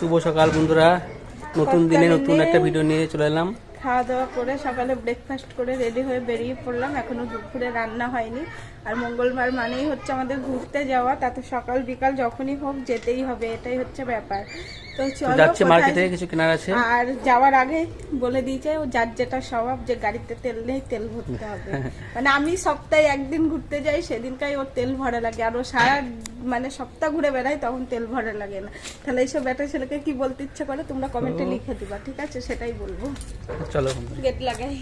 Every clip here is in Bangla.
শুভ সকাল বন্ধুরা। নতুন দিনে নতুন একটা ভিডিও নিয়ে চলে এলাম। খাওয়া দাওয়া করে সকালে ব্রেকফাস্ট করে রেডি হয়ে বেরিয়ে পড়লাম। এখনও দুপুরে রান্না হয়নি। আর মঙ্গলবার মানেই হচ্ছে আমাদের ঘুরতে যাওয়া। তাতে সকাল বিকাল যখনই হোক যেতেই হবে এটাই হচ্ছে ব্যাপার। যাচ্ছে কিছু কেনার আছে। আর যাওয়ার আগে বলে ও যার যেটা স্বভাব যে গাড়িতে তেল নেই তেল ভরতে হবে। মানে আমি সপ্তাহে একদিন ঘুরতে যাই সেদিনকাই ওর তেল ভরা লাগে। আর ও সারা মানে সপ্তাহ ঘুরে বেড়াই তখন তেল ভরা লাগে না। তাহলে এইসব ব্যাটা ছেলেকে কি বলতে ইচ্ছে করে তোমরা কমেন্টে লিখে দিবা ঠিক আছে? সেটাই বলব। চলো। গেট লাগাই।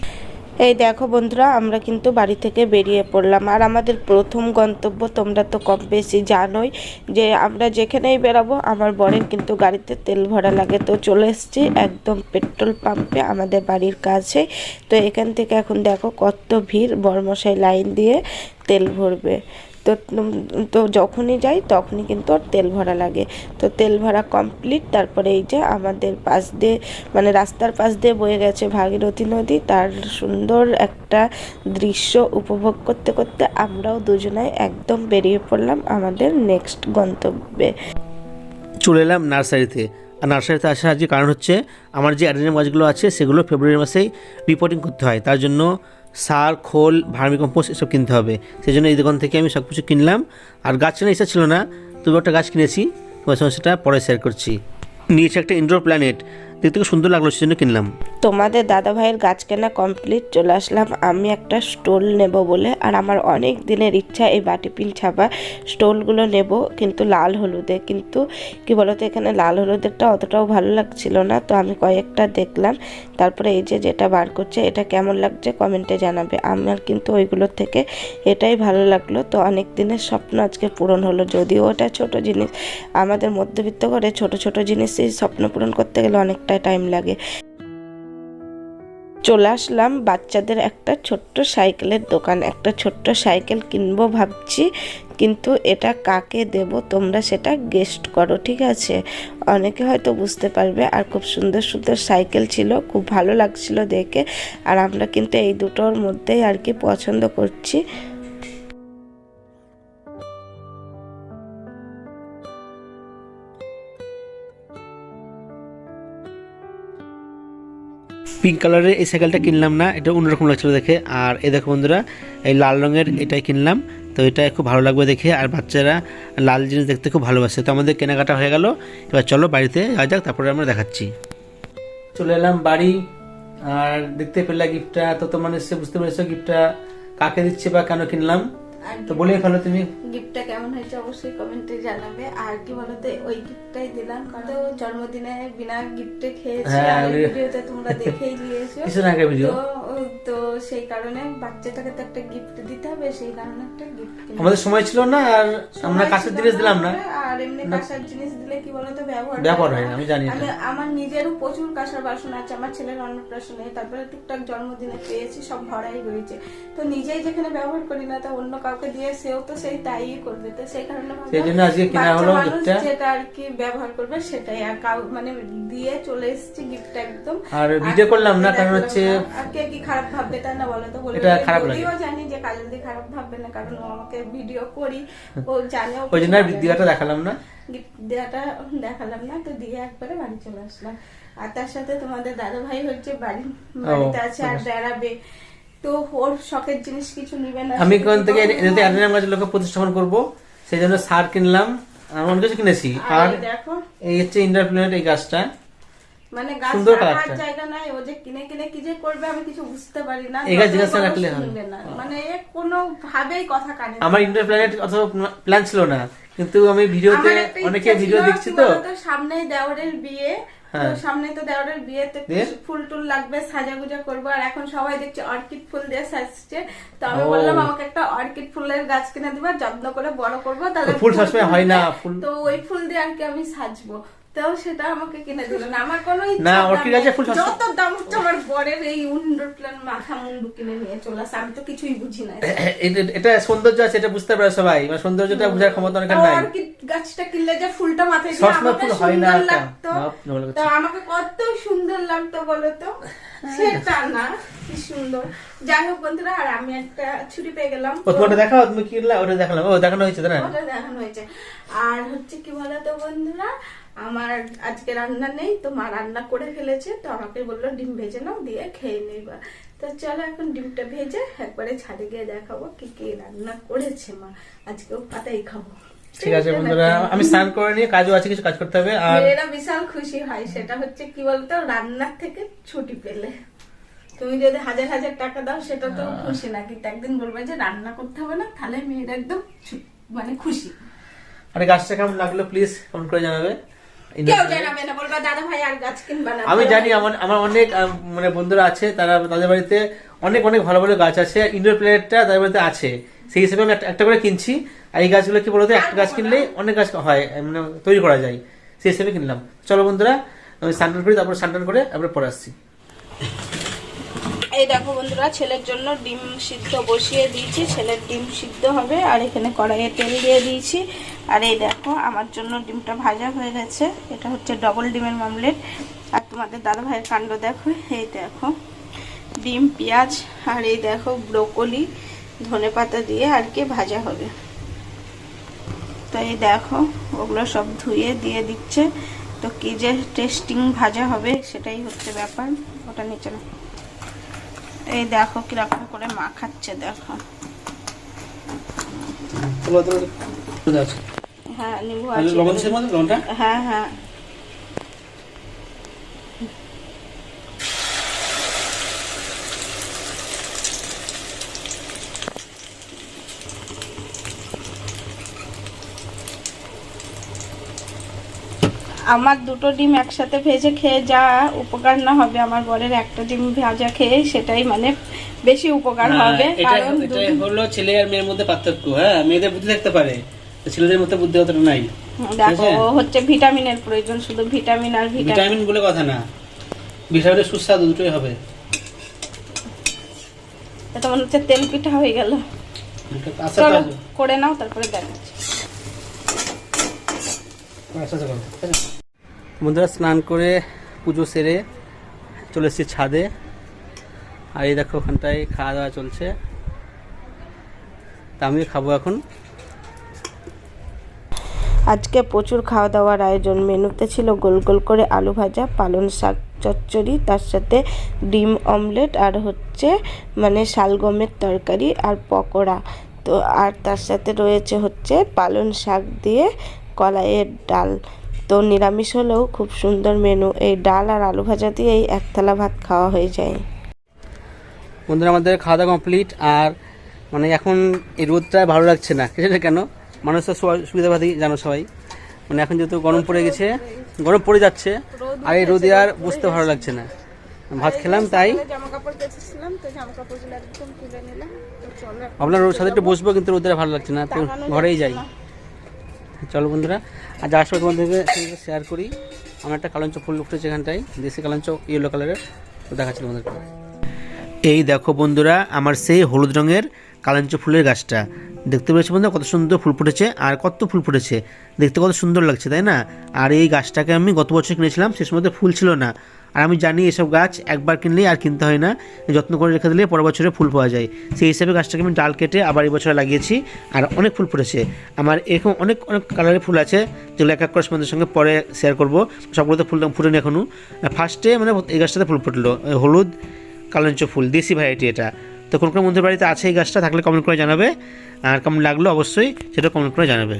এই দেখো বন্ধুরা, আমরা কিন্তু বাড়ি থেকে বেরিয়ে পড়লাম। আর আমাদের প্রথম গন্তব্য তোমরা তো কম বেশি জানোই যে আমরা যেখানেই বেরাবো, আমার বরের কিন্তু গাড়িতে তেল ভরা লাগে। তো চলে এসছি একদম পেট্রোল পাম্পে আমাদের বাড়ির কাছে। তো এখান থেকে এখন দেখো কত ভিড়, বর্মশাই লাইন দিয়ে তেল ভরবে। তো তো যখনই যাই তখনই কিন্তু ওর তেল ভরা লাগে। তো তেল ভরা কমপ্লিট তারপরে এই যে আমাদের পাশ দিয়ে মানে রাস্তার পাশ দিয়ে বয়ে গেছে ভাগীরথী নদী, তার সুন্দর একটা দৃশ্য উপভোগ করতে করতে আমরাও দুজনাই একদম বেরিয়ে পড়লাম আমাদের নেক্সট গন্তব্যে। চলে এলাম নার্সারিতে। আর নার্সারিতে আসার যে কারণ হচ্ছে, আমার যে অ্যাডেনিয়াম গাছগুলো আছে, সেগুলো ফেব্রুয়ারি মাসেই রিপোর্টিং করতে হয়। তার জন্য সার, খোল ভার্মিকম্পোস্ট এসব কিনতে হবে। সেই জন্য এই দোকান থেকে আমি সব কিছু কিনলাম। আর গাছ কেনার ইচ্ছা ছিল না তবু একটা গাছ কিনেছি। তোমার সঙ্গে সেটা পরে শেয়ার করছি। নিয়েছে একটা ইনডোর প্ল্যানেট দেখতে সুন্দর লাগল সেই জন্য কিনলাম। তোমাদের দাদা ভাইয়ের গাছ কেনা কমপ্লিট চলে আসলাম। আমি একটা স্টোল নেব বলে, আর আমার অনেক দিনের ইচ্ছা এই বাটি পিন ছাপা স্টোলগুলো নেব, কিন্তু লাল হলুদে। কিন্তু কি বলতো, এখানে লাল হলুদেরটা অতটাও ভালো লাগছিল না, তো আমি কয়েকটা দেখলাম। তারপরে এই যে যেটা বার করছে, এটা কেমন লাগছে কমেন্টে জানাবে। আমার কিন্তু ওইগুলোর থেকে এটাই ভালো লাগল। তো অনেক দিনের স্বপ্ন আজকে পূরণ হলো, যদিও ওটা ছোট জিনিস। আমাদের মধ্যবিত্ত করে ছোট ছোট জিনিসই স্বপ্ন পূরণ করতে গেলে অনেকটা টাইম লাগে। চলে আসলাম বাচ্চাদের একটা ছোট্ট সাইকেলের দোকান। একটা ছোট্ট সাইকেল কিনবো ভাবছি, কিন্তু এটা কাকে দেব? তোমরা সেটা গেস্ট করো, ঠিক আছে? অনেকে হয়তো বুঝতে পারবে, আর খুব সুন্দর সুন্দর সাইকেল ছিল, খুব ভালো লাগছিল দেখে। আর আমরা কিন্তু এই দুটোর মধ্যেই আর কি পছন্দ করছি। পিঙ্ক কালারের এই সাইকেলটা কিনলাম না, এটা অন্যরকম লাগছিল দেখে। আর এ দেখো বন্ধুরা, এই লাল রঙের এটাই কিনলাম। তো এটা খুব ভালো লাগবে দেখে, আর বাচ্চারা লাল জিনিস দেখতে খুব ভালোবাসে। তো আমাদের কেনাকাটা হয়ে গেল, এবার চলো বাড়িতে যাওয়া যাক, তারপরে আমরা দেখাচ্ছি। চলে এলাম বাড়ি, আর দেখতে পেলাম গিফটটা তো তোমার নিশ্চয়ই বুঝতে পেরেছ গিফটটা কাকে দিচ্ছে বা কেন কিনলাম। তো বলে ফেলো তুমি। গিফটটা কেমন হয়েছে অবশ্যই কমেন্টে জানাবে। আর কি বলতো ওই গিফটটাই দিলাম কারণ জন্মদিনে বিনা গিফটে খেয়েছি হ্যাঁ, আর ভিডিওতে তোমরা দেখেই নিয়েছো কিছু আগে ভিডিও তো তো সেই কারণে বাচ্চাটাকে তো একটা গিফট দিতে হবে সেই কারণে একটা গিফট আমাদের সময় ছিল না আর আমরা কাছের জিনিস দিলাম না। আর এমনি কাঁসার জিনিস দিলে কি বলতো ব্যবহার ব্যবহার হয় না, আমি জানি আমি আমার নিজেরও প্রচুর কাঁসার বাসন আছে আমার ছেলের অন্নপ্রাশনে তারপরে টুকটাক জন্মদিনে পেয়েছি সব ভরাই রয়েছে। তো নিজেই যেখানে ব্যবহার করি না তা অন্য কাউকে দিয়ে সেও তো সেই তাই করবে। তো সেই কারণে সেই জন্য আজকে কেনা হলো gift-টা। যেটা আর কি ব্যবহার করবে সেটাই। আর কাউ মানে দিয়ে চলে এসেছি গিফটটা একদম। আর ভিডিও করলাম না, কারণ হচ্ছে- আর কে কি খারাপ ভাববে তাই না বলো তো। বলে এটা খারাপ লাগে। যদিও জানি যে কাজল দি খারাপ ভাববে না কারণ ও আমাকে ভিডিও করি। ও জানে ও ওই জন্য না। দেখালাম না। গিফট দেওয়াটা দেখালাম না তো দিয়ে একবারে বাড়ি চলে আসলাম। আর তার সাথে তোমাদের দাদা ভাই হচ্ছে বাড়ি বাড়িতে আছে আর বেড়াবে। তো ওর শখের জিনিস কিছু নিবে না আমি কোন থেকে অ্যাডেনিয়াম লোকে প্রতিস্থাপন করব সেই জন্য সার কিনলাম আর অনেক কিছু কিনেছি। আর দেখো। এই হচ্ছে ইন্ডার প্ল্যানেট এই গাছটা। মানে গাছ রাখার জায়গা নাই ও যে কিনে কিনে কি যে করবে আমি কিছু বুঝতে পারি না এই গাছ জিজ্ঞাসা রাখলে হবে। মানে কোনো ভাবেই কথা কানে আমার ইন্ডার প্ল্যানেট অত প্ল্যান ছিল না কিন্তু আমি ভিডিওতে অনেকে ভিডিও দেখছি তো। সামনেই দেওরের বিয়ে তো হ্যাঁ। সামনে তো দেওরের বিয়েতে ফুল টুল লাগবে সাজাগুজা করব আর এখন সবাই দেখছে অর্কিড ফুল দিয়ে সাজছে। তো আমি বললাম আমাকে একটা অর্কিড ফুলের গাছ কিনে দিবা যত্ন করে বড় করব তাহলে ফুল সবসময় হয় না, ফুল- তো ওই ফুল দিয়ে আর কি আমি সাজবো। সেটা আমাকে কিনে দিল না। আমার কোনো না, গাছে নেই। ফুল যত দাম হচ্ছে আমার বরের এই উন্ডোর প্ল্যান মাথা মুন্ডু কিনে নিয়ে চলে আসে। আমি তো কিছুই বুঝি না এটা সৌন্দর্য আছে এটা বুঝতে পারে সবাই। মানে সৌন্দর্যটা বোঝার ক্ষমতা অনেকের নাই। অর্কিড গাছটা কিনলে যে ফুলটা মাথায় দিয়ে আমাকে হয় না। তো আমাকে কত সুন্দর লাগতো বলো তো? সেটা না কি সুন্দর। যাই হোক বন্ধুরা আর আমি একটা ছুরি পেয়ে গেলাম। ও তোমারটা দেখাও তুমি কিনলা ওটা দেখালাম। ও দেখানো হয়েছে না? ওটা দেখানো হয়েছে। আর হচ্ছে কি বলতো বন্ধুরা আমার আজকে রান্না নেই তো মা রান্না করে ফেলেছে তো আমাকে বলল ডিম ভেজে নাও দিয়ে খেয়ে নেবা তো চলো এখন ডিমটা ভেজে একবারে ছাদে গিয়ে দেখাবো কি কি রান্না করেছে মা। আজকেও পাতাই খাব। ঠিক আছে বন্ধুরা আমি স্নান করে নিয়ে কাজও আছে কিছু কাজ করতে হবে আর মেয়েরা বিশাল খুশি হয় সেটা হচ্ছে কি বলতো রান্নার থেকে ছুটি পেলে। তুমি যদি হাজার হাজার টাকা দাও সেটা তো খুশি না কিন্তু একদিন বলবে যে রান্না করতে হবে না তাহলে মেয়েরা একদম মানে খুশি। আরে গাছটা কেমন লাগল প্লিজ কমেন্ট করে জানাবে। আমি জানি আমার আমার অনেক মানে বন্ধুরা আছে তারা তাদের বাড়িতে অনেক অনেক ভালো ভালো গাছ আছে ইনডোর প্লেটটা তাদের বাড়িতে আছে। সেই হিসেবে আমি একটা- একটা করে কিনছি আর এই গাছগুলো কি বলতো একটা গাছ কিনলেই অনেক গাছ হয় মানে তৈরি করা যায়। সেই হিসেবে কিনলাম। চলো বন্ধুরা আমি স্নান করি তারপর স্নান করে তারপরে পরে আসছি। এই দেখো বন্ধুরা, ছেলের জন্য ডিম সিদ্ধ বসিয়ে দিয়েছি। ছেলের ডিম সিদ্ধ হবে, আর এখানে কড়াইয়ে তেল দিয়ে দিয়েছি। আর এই দেখো, আমার জন্য ডিমটা ভাজা হয়ে গেছে। এটা হচ্ছে ডবল ডিমের মামলেট। আর তোমাদের দাদা ভাইয়ের কাণ্ড দেখো, এই দেখো। ডিম, পেঁয়াজ, আর এই দেখো ব্রোকলি, ধনে পাতা দিয়ে আর কি ভাজা হবে। তো এই দেখো, ওগুলো সব ধুয়ে দিয়ে দিচ্ছে। তো কি যে টেস্টিং ভাজা হবে, সেটাই হচ্ছে ব্যাপার। ওটা নিচে না এই দেখো কীরকম করে মা খাচ্ছে দেখো হ্যাঁ হ্যাঁ হ্যাঁ আমার দুটো ডিম একসাথে ভেজে খেয়ে যা উপকার না হবে আমার বরের একটা ডিম ভাজা খেয়ে সেটাই মানে বেশি উপকার হবে। কারণ এটা হলো ছেলে আর মেয়ের মধ্যে পার্থক্য হ্যাঁ মেয়েদের বুদ্ধি থাকতে পারে ছেলেদের মধ্যে বুদ্ধি অতটা নাই। দেখো হচ্ছে ভিটামিনের প্রয়োজন শুধু ভিটামিন আর ভিটামিন। বলে কথা না। ভিটামিনের সুস্বাদু দুটোই হবে। এটা মনে হচ্ছে তেল পিঠা হয়ে গেল। আচ্ছা চলো করে নাও তারপরে দেখাচ্ছি। আচ্ছা, আচ্ছা। বন্ধুরা স্নান করে পুজো সেরে চলে এসেছি ছাদে। আর এই দেখো ওখানটায় খাওয়া দাওয়া চলছে। তা আমিও খাব এখন। আজকে প্রচুর খাওয়া দাওয়ার আয়োজন। মেনুতে ছিল গোল গোল করে আলু ভাজা, পালং শাক চচ্চড়ি, তার সাথে ডিম অমলেট আর হচ্ছে মানে শালগমের তরকারি আর পকোড়া। তো আর তার সাথে রয়েছে হচ্ছে পালং শাক দিয়ে কলাইয়ের ডাল। তো নিরামিষ হলেও খুব সুন্দর মেনু এই ডাল আর আলু ভাজা দিয়েই এক থালা ভাত খাওয়া হয়ে যায়। বন্ধুরা আমাদের খাওয়া দাওয়া কমপ্লিট আর মানে এখন এই রোদটা ভালো লাগছে না। সেটা কেন মানুষের সুবিধাবাদী জানো সবাই? মানে এখন যেহেতু গরম পড়ে গেছে গরম পড়ে যাচ্ছে আর এই রোদে আর বুঝতে ভালো লাগছে না। ভাত খেলাম তাই আপনার রোদ সাথে একটু বসবো কিন্তু রোদে ভালো লাগছে না তো ঘরেই যাই। চলো বন্ধুরা আর যার সময় তোমাদেরকে শেয়ার করি। আমার একটা কালঞ্চ ফুল উঠেছে এখানটায়, দেশি কালঞ্চ ইয়েলো কালারের তো দেখাচ্ছি তোমাদেরকে। এই দেখো বন্ধুরা, আমার সেই হলুদ রঙের কালাঞ্চ ফুলের গাছটা। দেখতে পেয়েছ বন্ধুরা, কত সুন্দর ফুল ফুটেছে আর কত ফুল ফুটেছে। দেখতে কত সুন্দর লাগছে, তাই না? আর এই গাছটাকে আমি গত বছর কিনেছিলাম, সে সময় ফুল ছিল না। আর আমি জানি এসব গাছ একবার কিনলেই আর কিনতে হয় না, যত্ন করে রেখে দিলে পরের বছরে ফুল পাওয়া যায়। সেই হিসাবে গাছটাকে আমি ডাল কেটে আবার এই বছরে লাগিয়েছি আর অনেক ফুল ফুটেছে। আমার এরকম অনেক অনেক কালারের ফুল আছে যেগুলো এক এক করে তোমাদের সঙ্গে পরে শেয়ার করব। সবগুলো তো ফুল ফুটেনি এখনও ফার্স্টে মানে এই গাছটাতে ফুল ফুটলো হলুদ, কালাঞ্চ ফুল, দেশি ভ্যারাইটি এটা। তো কোন কোন বন্ধুর বাড়িতে আছে এই গাছটা থাকলে কমেন্ট করে জানাবে। আর কেমন লাগল অবশ্যই সেটা কমেন্ট করে জানাবে।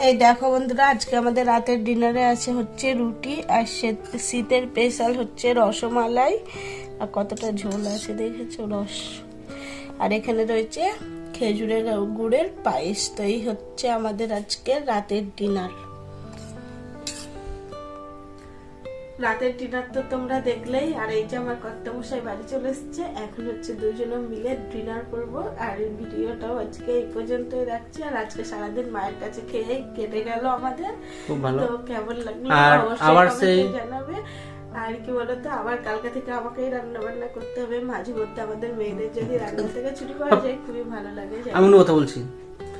এই দেখো বন্ধুরা, আজকে আমাদের রাতের ডিনারে আছে হচ্ছে রুটি আর শীত- শীতের স্পেশাল হচ্ছে রসমালাই। আর কতটা ঝোল আছে দেখেছ? রস। আর এখানে রয়েছে খেজুরের গুড়ের পায়েস। তো এই হচ্ছে আমাদের আজকে রাতের ডিনার রাতের ডিনার তো তোমরা দেখলেই আর এই যে আমার কর্তামশাই বাড়ি চলে এসছে এখন হচ্ছে দুজনে মিলে ডিনার করব আর এই ভিডিওটাও আজকে এই পর্যন্তই রাখছি আর আজকে সারাদিন মায়ের কাছে খেয়ে কেটে গেল আমাদের। খুব ভালো। তো কেমন লাগল আর অবশ্যই আবার সেই- জানাবে। আর কি বলতো আবার কালকে থেকে আমাকেই রান্না বান্না করতে হবে মাঝে মধ্যে আমাদের মেয়েদের যদি রান্না থেকে ছুটি পাওয়া যায় খুবই ভালো লাগে আমি কথা বলছি।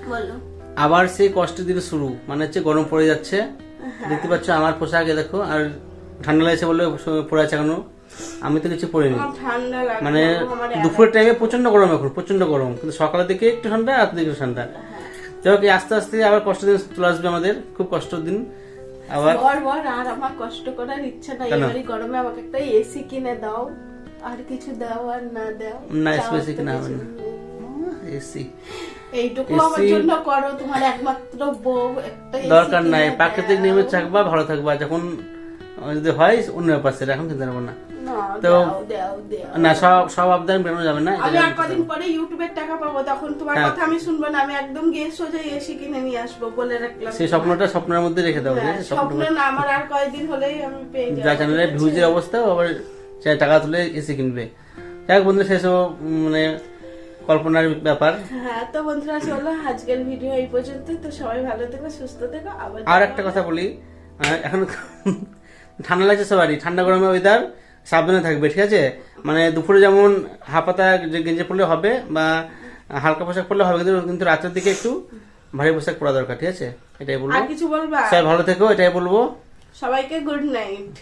বলো। আবার সেই কষ্টের দিকে শুরু মানে হচ্ছে গরম পড়ে যাচ্ছে। দেখতে পাচ্ছ আমার পোশাকে দেখো আর ঠান্ডা লাগছে বলে পড়ে আছে এখনও। আমি তো কিছু পড়িনি। ঠান্ডা মানে দুপুরের টাইমে প্রচণ্ড গরম এখন প্রচণ্ড গরম। কিন্তু সকালের দিকে একটু ঠান্ডা রাতের দিকে ঠান্ডা। যাই হোক আস্তে আস্তে আবার কষ্ট দিন চলে আসবে আমাদের খুব কষ্ট দিন। আবার বর বর আর আমার কষ্ট করার ইচ্ছা নাই। এবারে গরমে আমাকে একটা এসি কিনে দাও। আর কিছু দাও আর না দাও। না, কিনা হবে না। এসি এইটুকু আমার জন্য করো তোমার একমাত্র বউ একটা দরকার নাই। প্রাকৃতিক। নিয়মে থাকবা ভালো থাকবা। যখন যদি হয় অন্য ব্যাপার সেটা এখন চিন্তা করব না। তো- দাও, দাও, দাও। না সব সব আবদান বেরোনো যাবে না আমি আর কদিন পরে ইউটিউবের টাকা পাবো তখন তোমার হ্যাঁ। কথা আমি শুনব না আমি একদম গিয়ে সোজা এসি কিনে নিয়ে আসব বলে রাখলাম। সেই স্বপ্নটা স্বপ্নের মধ্যে রেখে দেবো হ্যাঁ, স্বপ্ন না আমার আর কয়েকদিন হলেই আমি পেয়ে যা যাব চ্যানেলের ঠিক ভিউজের অবস্থা আবার সে টাকা তুলে এসি কিনবে। যাই হোক বন্ধু সেসব মানে কল্পনার ব্যাপার। হ্যাঁ তো বন্ধুরা চলো আজকের ভিডিও এই পর্যন্ত। তো সবাই ভালো থেকো সুস্থ থেকো আবার আর একটা কথা বলি এখন ঠান্ডা লাগছে সবারই ঠান্ডা গরমে ওয়েদার সাবধানে থাকবে ঠিক আছে? মানে দুপুরে যেমন হাফাতা গেঞ্জি পরলে হবে বা হালকা পোশাক পরলে হবে কিন্তু কিন্তু রাতের দিকে একটু ভারী পোশাক পরা দরকার ঠিক আছে? এটাই বলব। আর কিছু বলবা? সবাই ভালো থেকো এটাই বলব। সবাইকে গুড নাইট